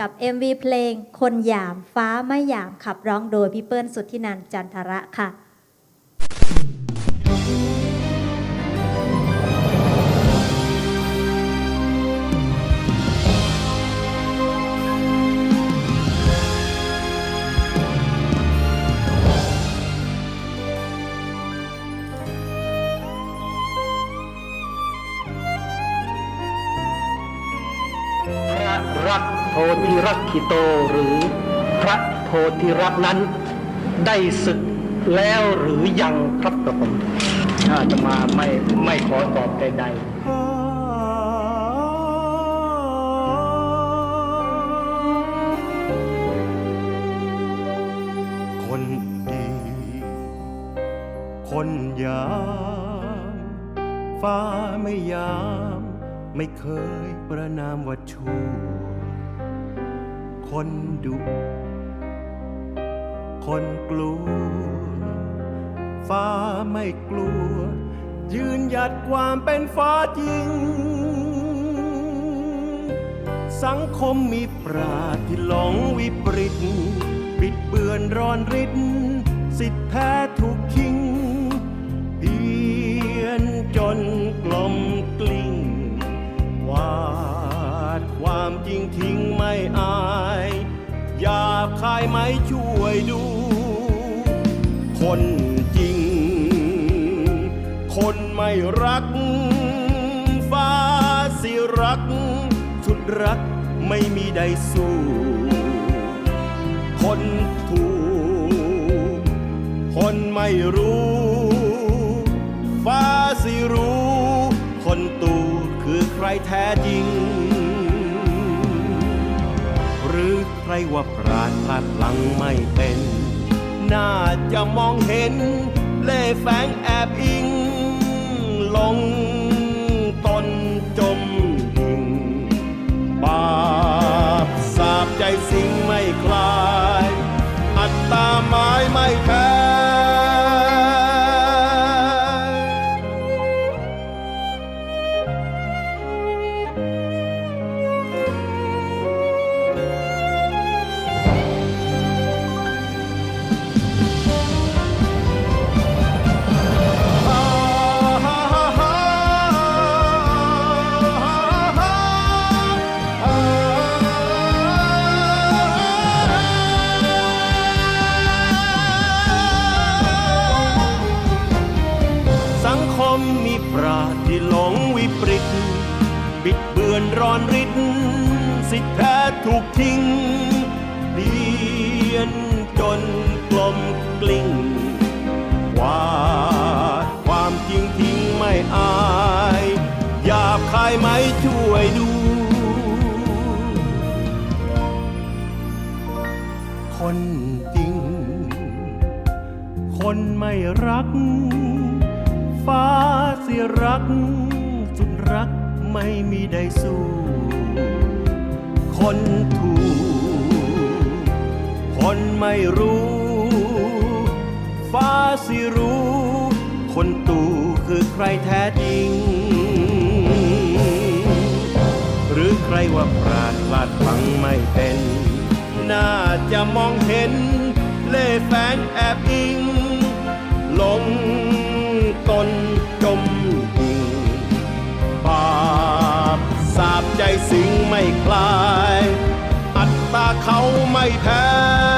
กับ MV เพลง คนหยามฟ้าไม่หยามขับร้องโดยพี่เปิ้ลสุทธินันจันทระค่ะ ระรักโพธิรักขิโตหรือพระโพธิรักนั้นได้ศึกแล้วหรือยังครับกระผมถ้าจะมาไม่ไม่ขอตอบใดๆคนดี คนยามฟ้าไม่ยาม ไม่เคยประนามว่าชั่ว คนดุ คนกลัว ฟ้าไม่กลัว ยืนหยัดความเป็นฟ้าจริง สังคมมีปราที่หลงวิปริตบิดเบือนร้อนริดสิทธิแท้ คนจริง คนไม่รัก ฟ้าสิรักสุดรักไม่มีใดสู้ คนถูก คนไม่รู้ ฟ้าสิรู้ คนตูคือใครแท้จริง หรือใครว่าปราดพลัดพลังไม่เป็น น่าจะมองเห็น เล่แฝงแอบอิง ลงตนจมดิ่ง บาปสาบใจสิ่งไม่คลาย อัตตาหมายไม่แพ้ ราดที่หลงวิปริตบิดเบือนร้อนริดสิทธิแท้ถูกทิ้งเปลี่ยนจนกลมกลิ้งวาดความจริงทิ้งไม่อายหยาบคายไหมช่วยดูคนจริง คนไม่รัก ฟ้าสียรัก สุดรักไม่มีใดสู้ คนถูก คนไม่รู้ ฟ้าสิรู้ คนตู่คือใครแท้จริง หรือใครว่าปราดพลาดฟังไม่เป็น น่าจะมองเห็น เล่แฝงแอบอิง คลาย อัตตาเขาไม่แพ้